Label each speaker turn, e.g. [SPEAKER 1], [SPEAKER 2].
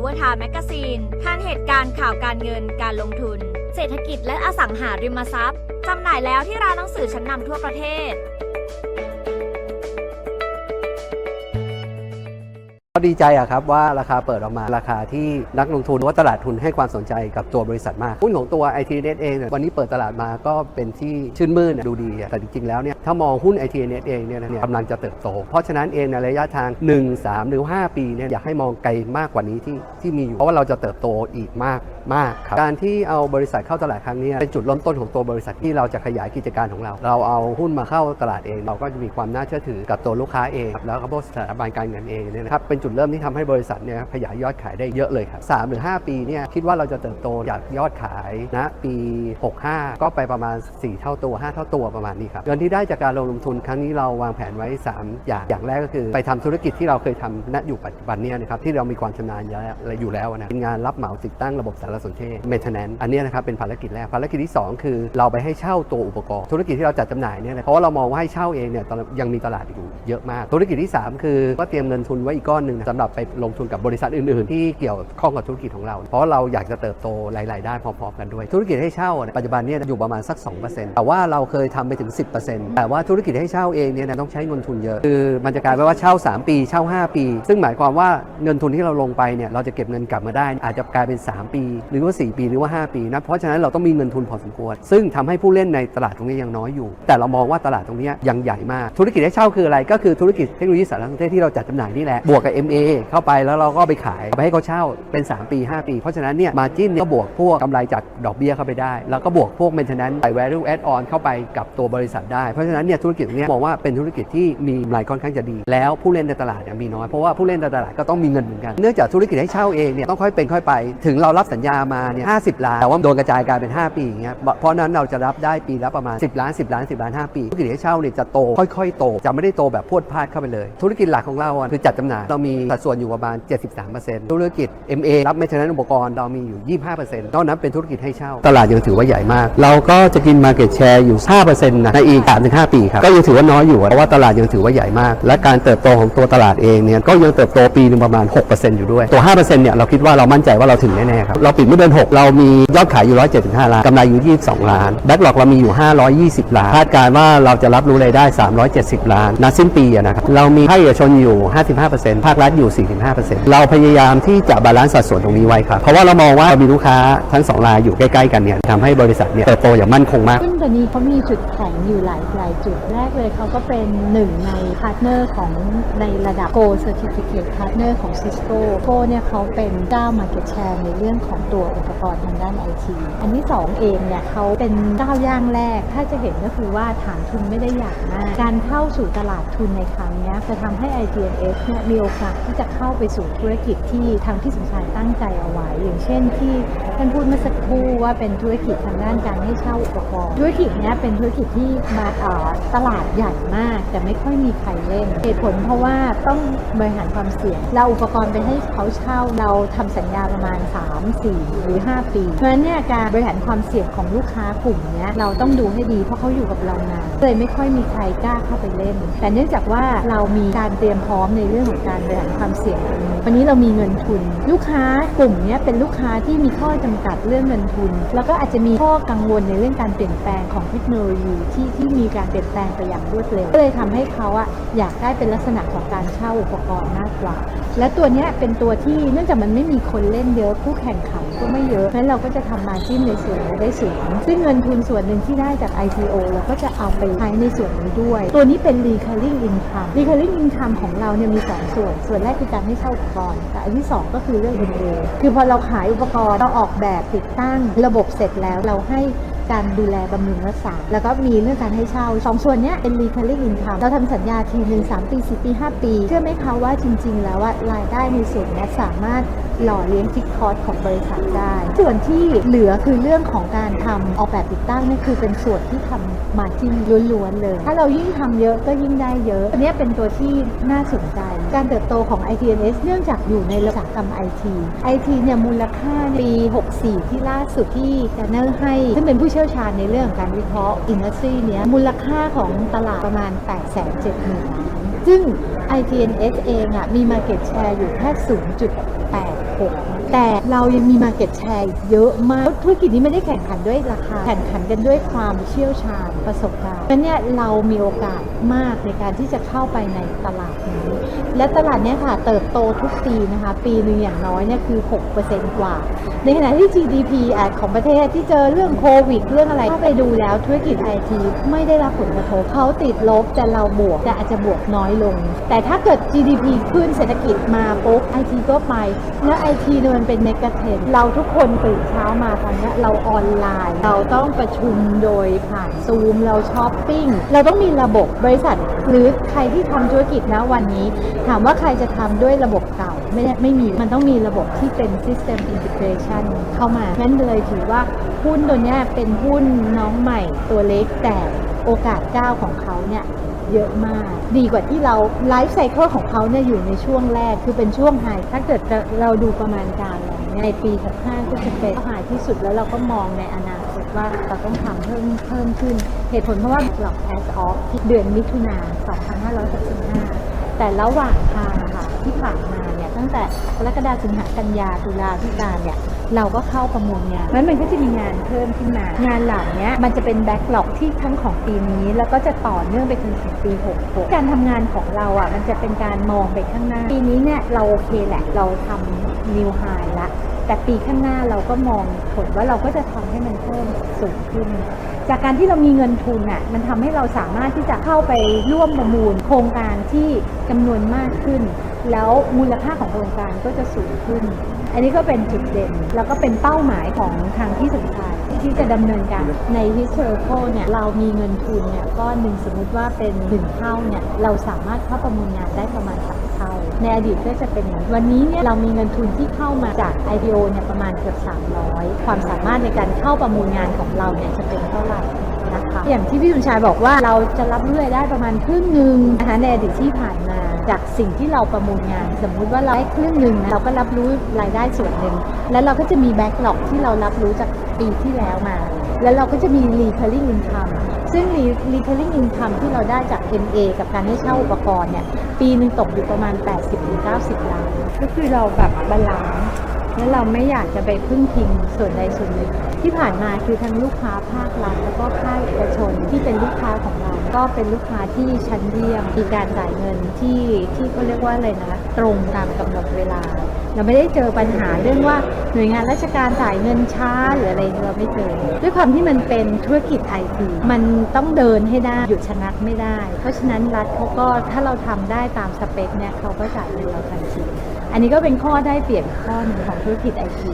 [SPEAKER 1] Power Time Magazine ทันเหตุการณ์ข่าวการเงินการลงทุน เศรษฐกิจและอสังหาริมทรัพย์ จำหน่ายแล้วที่ร้านหนังสือชั้นนำทั่วประเทศ
[SPEAKER 2] ก็ดีใจอะครับว่าราคาเปิดออกมาราคาที่นักลงทุนหรือว่าตลาดทุนให้ความสนใจกับตัวบริษัทมากหุ้นของตัว IT Net เองเนี่ยวันนี้เปิดตลาดมาก็เป็นที่ชื่นมื่นดูดีอะแต่จริงๆแล้วเนี่ยถ้ามองหุ้น IT Net เองเนี่ยนะเนี่ยกำลังจะเติบโต เพราะฉะนั้นเองในระยะทาง 1 3 หรือ 5 ปีเนี่ยอยากให้มองไกลมากกว่านี้ที่ที่มีอยู่ เพราะว่าเราจะเติบโตอีกมากมากครับการที่เอาบริษัทเข้าตลาดครั้งนี้เป็นจุดเริ่มต้นของตัวบริษัทที่เราจะขยายกิจการของเรา เราเอาหุ้นมาเข้าตลาดเอง เราก็จะมีความน่าเชื่อถือกับตัวลูกค้าเอง แล้วก็พวกสถาบันการเงินเองเนี่ยนะครับเป็นจุดเริ่มที่ทำให้บริษัทเนี่ยขยายยอดขายได้เยอะเลยครับสามหรือ 5 ปีเนี่ยคิดว่าเราจะเติบโตจากยอดขายนะปี 65 ก็ไปประมาณ 4 เท่าตัว 5 เท่าตัวประมาณนี้ครับเงินที่ได้จากการลงทุนครั้งนี้เราวางแผนไว้ 3 อย่าง อย่างแรกก็คือ ไปทำธุรกิจที่เราเคยทำณอยู่ปัจจุบันเนี่ยนะครับที่เรามีความชำนาญอยู่แล้วนะเป็นงานรับเหมาติดตั้งระบบสารสนเทศ maintenance อันนี้นะครับเป็นภารกิจแรกภารกิจที่ 2 คือ เราไปให้เช่าตัวอุปกรณ์ ธุรกิจที่เราจัดจำหน่ายเนี่ยนะเพราะว่าเรามองว่าให้เช่าเองเนี่ยตอนยังมีตลาดอยู่เยอะมาก ธุรกิจที่ 3 คือก็เตรียมเงินทุนไว้อีกก้อนหนึ่งสำหรับไปลงทุนกับบริษัทอื่น ๆ ที่เกี่ยวข้องกับธุรกิจของเรา เพราะเราอยากจะเติบโตหลาย ๆ ด้านพร้อม ๆ กันด้วย ธุรกิจให้เช่าปัจจุบันเนี่ยอยู่ประมาณสัก 2%แต่ว่าเราเคยทำไปถึง 10%แแต่ว่าธุรกิจให้เช่าเองเนี่ยนะต้องใช้เงินทุนเยอะ คือมันจะกลายเป็นว่าเช่า 3 ปี เช่า 5 ปี ซึ่งหมายความว่าเงินทุนที่เราลงไปเนี่ยเราจะเก็บเงินกลับมาได้ อาจจะกลายเป็น 3 ปี หรือว่า 4 ปีหรือว่า 5 ปีนะเพราะฉะนั้นเราต้องมีเงินทุนพอสมควร ซึ่งทำให้ผู้เล่นในตลาดตรงนี้ยังน้อยอยู่ แต่เรามองว่าตลาดตรงนี้ยังใหญ่มาก ธุรกิจให้เช่าคืออะไรก็คือธุรกิจเทคโนโลยีสารสนเทศที่เราจัดจำหน่ายนี่แหละบวกกับ MA เข้าไปแล้วเราก็ไปขายไปให้เขาเช่าเป็น 3 ปี 5 ปี เพราะฉะนั้นเนี่ยมาจิ้นก็บวกพวกกำไรจากดอกเบี้ยเข้าไปได้ แล้วก็บวกพวก maintenance ใส่ value add on เข้าไปกับตัวบริษัทได้เพราะฉะนั้นเนี่ยธุรกิจตรงนี้ยมองว่าเป็นธุรกิจที่มีกำไรค่อนข้างจะดี แล้วผู้เล่นในตลาดมีน้อยเพราะว่าผู้เล่นในตลาดก็ต้องมีเงินเหมือนกันเนื่องจากธุรกิจให้เช่าเองเนี่ยต้องค่อยเป็นค่อยไป ถึงเรารับสัญญามาเนี่ย50ล้านแต่ว่าโดนกระจายกลายเป็น 5 ปีอย่างเงี้ยเพราะนั้นเราจะรับได้ปีละประมาณ 10 ล้าน 10 ล้าน 10 ล้าน 5 ปี ธุรกิจให้เช่าเนี่ยจะโตค่อยๆ โต จะไม่ได้โตแบบพรวดพลาดเข้าไปเลย ธุรกิจหลักของเราคือจัดจำหน่ายเรามีสัดส่วนอยู่ประมาณ 73%ธุรกิจ MA รับไม่เท่านั้นอุปกรณ์เรามีอยู่ 25%นอกนั้นเป็นธุรกิจให้เช่า ตลาดยังถือว่าใหญ่มาก เราก็จะกิน Market Share อยู่ 5%นะในอีก3-5ปีครับก็ยังถือว่าน้อยอยู่เพราะว่าตลาดยังถือว่าใหญ่มาก และการเติบโตของตัวตลาดเองเนี่ยก็ยังเติบโตปีหนึงประมาณ 6%อยู่ด้วย ตัว 5%เนี่ยเราคิดว่าเรามั่นใจว่าเราถึงแน่ๆครับเราปิดไม่เดิน6 เรามียอดขายอยู่ 175 ล้านกำไรอยู่ 22 ล้านแบ็กหลอกเรามีอยู่ 520 ล้านคาดการณ์ว่าเราจะรับรู้รายได้ 370 ล้านณสิ้นปีอะนะครับเรามีภาคเอกชนอยู่ 55%ภาครัฐอยู่ 45%เราพยายามที่จะบาลานซ์สัดส่วนตรงนี้ไว้ครับเพราะว่าเรามองว่าเรามีลูกค้าทั้งสองรายอยู่ใกล้ๆกันเนี่ยทำให้บริษัทเนี่ยเติบโตอย่างมั่นคงมาก
[SPEAKER 3] ซึ่งตัวนี้เขามีจุดแข็งอยู่หลายหลายจุดแรกเลยเขาก็เป็นหนึ่งในพาร์ทเนอร์ของในระดับ Go Certificate Partner ของ Cisco Go เนี่ยเขาเป็นเจ้า Market Share ในเรื่องของตัวอุปกรณ์ทางด้าน IT อันที่สองเองเนี่ยเขาเป็นก้าวย่างแรก ถ้าจะเห็นก็คือว่าฐานทุนไม่ได้ใหญ่มาก การเข้าสู่ตลาดทุนในครั้งนี้จะทำให้ ITNS เนี่ยมีโอกาสที่จะเข้าไปสู่ธุรกิจที่ทางที่สำคัญตั้งใจเอาไว้ อย่างเช่นที่ท่านพูดเมื่อสักครู่ว่าเป็นธุรกิจทางด้านการให้เช่าอุปกรณ์ ธุรกิจเนี้ยเป็นธุรกิจที่มาเอ่อตลาดใหญ่มากแต่ไม่ค่อยมีใครเล่นเหตุผลเพราะว่าต้องบริหารความเสี่ยง เราอุปกรณ์ไปให้เขาเช่าเราทำสัญญาประมาณ 3 4 หรือ 5 ปีเพราะฉะนั้นเนี่ยการบริหารความเสี่ยงของลูกค้ากลุ่มนี้เราต้องดูให้ดีเพราะเขาอยู่กับเรานานเลยไม่ค่อยมีใครกล้าเข้าไปเล่น แต่เนื่องจากว่าเรามีการเตรียมพร้อมในเรื่องของการบริหารความเสี่ยงตรงนี้วันนี้เรามีเงินทุน ลูกค้ากลุ่มนี้เป็นลูกค้าที่มีข้อจำกัดเรื่องเงินทุน แล้วก็อาจจะมีข้อกังวลในเรื่องการเปลี่ยนแปลงของเทคโนโลยีที่ที่มีการเปลี่ยนแปลงไปอย่างรวดเร็ว ก็เลยทำให้เขาอะอยากได้เป็นลักษณะของการเช่าอุปกรณ์มากกว่า และตัวนี้เป็นตัวที่เนื่องจากมันไม่มีคนเล่นเยอะคู่แข่งขันก็ไม่เยอะเพราะฉะนั้นเราก็จะทำมาจิ้นในส่วนนี้ได้สูง ซึ่งเงินทุนส่วนหนึ่งที่ได้จาก ICO เราก็จะเอาไปใช้ในส่วนนี้ด้วย ตัวนี้เป็น recurring income recurring income ของเราเนี่ยมีสองส่วน ส่วนแรกคือการให้เช่าอุปกรณ์แต่อันที่สองก็คือเรื่อง MA คือพอเราขายอุปกรณ์เราออกแบบติดตั้งระบบเสร็จแล้วเราให้ การดูแลบำรุงรักษา แล้วก็มีเรื่องการให้เช่าสองส่วนนี้เป็น recurring income เราทำสัญญาทีหนึ่งสามปีสี่ปีห้าปี เชื่อไหมคะว่าจริง ๆ แล้วว่ารายได้ในส่วนนี้สามารถหล่อเลี้ยงฟิกคอร์สของบริษัทได้ ส่วนที่เหลือคือเรื่องของการทำออกแบบติดตั้งนี่คือเป็นส่วนที่ทำมาจิ้นล้วนๆเลย ถ้าเรายิ่งทำเยอะก็ยิ่งได้เยอะอันนี้เป็นตัวที่น่าสนใจ การเติบโตของ ITNS เนื่องจากอยู่ในระดับกรรม IT IT เนี่ยมูลค่าปี 64 ที่ล่าสุดที่การเนอร์ให้ ซึ่งเป็นผู้เชี่ยวชาญในเรื่องของการวิเคราะห์อินดัสทรีเนี้ยมูลค่าของตลาดประมาณ 8 7 0 0 0 0ล้านซึ่ง ITNS เองอะมี Market Share อยู่แค่ 0.8 6แต่เรายังมี Market Share เยอะมาก ธุรกิจนี้ไม่ได้แข่งขันด้วยราคา แข่งขันกันด้วยความเชี่ยวชาญประสบการณ์เพราะเนี่ยเรามีโอกาสมากในการที่จะเข้าไปในตลาดนี้ และตลาดนี้ค่ะเติบโตทุกปีนะคะ ปีหนึ่งอย่างน้อยเนี่ยคือ 6%กว่า ในขณะที่ GDP ของประเทศที่เจอเรื่องโควิด เรื่องอะไรถ้าไปดูแล้วธุรกิจไอทีไม่ได้รับผลกระทบเขาติดลบแต่เราบวกแต่อาจจะบวกน้อยลง แต่ถ้าเกิด GDP ขึ้นเศรษฐกิจมาปุ๊บไอทีก็ไปแล้วไอทีเนี่ยมันเป็นเนกาเทนเราทุกคนตื่นเช้ามาตอนเนี้ยเราออนไลน์ เราต้องประชุมโดยผ่านซูมเราช้อปปิ้ง เราต้องมีระบบบริษัท หรือใครที่ทำธุรกิจนะวันนี้ ถามว่าใครจะทำด้วยระบบเก่าไม่ได้ไม่มีมันต้องมีระบบที่เป็น System Integration เข้ามางั้นเลยถือว่าหุ้นตัวเนี้ยเป็นหุ้นน้องใหม่ตัวเล็กแต่โอกาสก้าวของเขาเนี่ย เยอะมาก ดีกว่าที่เราไลฟ์ไซเคิลของเขาเนี่ยอยู่ในช่วงแรกคือเป็นช่วงไฮถ้าเกิดเราดูประมาณการแล้วเนี่ยในปี65ก็จะเป็นไฮที่สุดแล้วเราก็มองในอนาคตว่าเราต้องทำเพิ่มเพิ่มขึ้น เหตุผลเพราะว่าหลอกแอสออฟเดือนมิถุนา2565 แต่ระหว่างทางค่ะที่ผ่านมาเนี่ยตั้งแต่กรกฎาสิงหากันยาตุลาพิการเนี่ย เราก็เข้าประมูลงานนั้นมันก็จะมีงานเพิ่มขึ้นมา งานเหล่านี้มันจะเป็นแบ็กหลอกที่ทั้งของปีนี้ แล้วก็จะต่อเนื่องไปจนถึงปี 66 การทำงานของเราอะมันจะเป็นการมองไปข้างหน้า ปีนี้เนี่ยเราโอเคแหละ เราทำนิวไฮละแต่ปีข้างหน้าเราก็มองผลว่าเราก็จะทำให้มันเพิ่มสูงขึ้น จากการที่เรามีเงินทุนอะมันทำให้เราสามารถที่จะเข้าไปร่วมประมูล โครงการที่จำนวนมากขึ้น แล้วมูลค่าของโครงการก็จะสูงขึ้น อันนี้ก็เป็นจุดเด่น แล้วก็เป็นเป้าหมายของทางที่สำคัญที่จะดำเนินการใน historical เนี่ยเรามีเงินทุนเนี่ยก้อนหนึ่งสมมุติว่าเป็นหนึ่งเท่าเนี่ยเราสามารถเข้าประมูลงานได้ประมาณสามเท่า ในอดีตก็จะเป็นอย่างนี้วันนี้เนี่ยเรามีเงินทุนที่เข้ามาจาก IPO เนี่ยประมาณเกือบ 300 ความสามารถในการเข้าประมูลงานของเราเนี่ยจะเป็นเท่าไหร่นะคะอย่างที่พี่บุญชายบอกว่าเราจะรับรู้รายได้ประมาณครึ่งหนึ่งนะคะในอดีตที่ผ่านมา จากสิ่งที่เราประมูลงาน สมมุติว่าเราได้ครึ่งหนึ่งเราก็รับรู้รายได้ส่วนหนึ่งแล้วเราก็จะมีแบ็กหลอกที่เรารับรู้จากปีที่แล้วมา แล้วเราก็จะมี recurring income ซึ่ง re- recurring income ที่เราได้จาก MA กับการให้เช่าอุปกรณ์เนี่ยปีหนึ่งตกอยู่ประมาณ 80-90 ล้าน ก็คือเราแบบบาลานซ์แล้วเราไม่อยากจะไปพึ่งพิงส่วนใดส่วนหนึ่งที่ผ่านมาคือทั้งลูกค้าภาครัฐแล้วก็ภาคเอกชนที่เป็นลูกค้าของเรา ก็เป็นลูกค้าที่ชั้นเยี่ยมมีการจ่ายเงินที่ที่เขาเรียกว่าอะไรนะตรงตามกำหนดเวลา เราไม่ได้เจอปัญหาเรื่องว่าหน่วยงานราชการจ่ายเงินช้าหรืออะไรเราไม่เจอ ด้วยความที่มันเป็นธุรกิจไอทีมันต้องเดินให้ได้หยุดชะงักไม่ได้ เพราะฉะนั้นรัฐเขาก็ถ้าเราทำได้ตามสเปคเนี่ยเขาก็จ่ายเงินเราทันทีอันนี้ก็เป็นข้อได้เปรียบข้อหนึ่งของธุรกิจไอที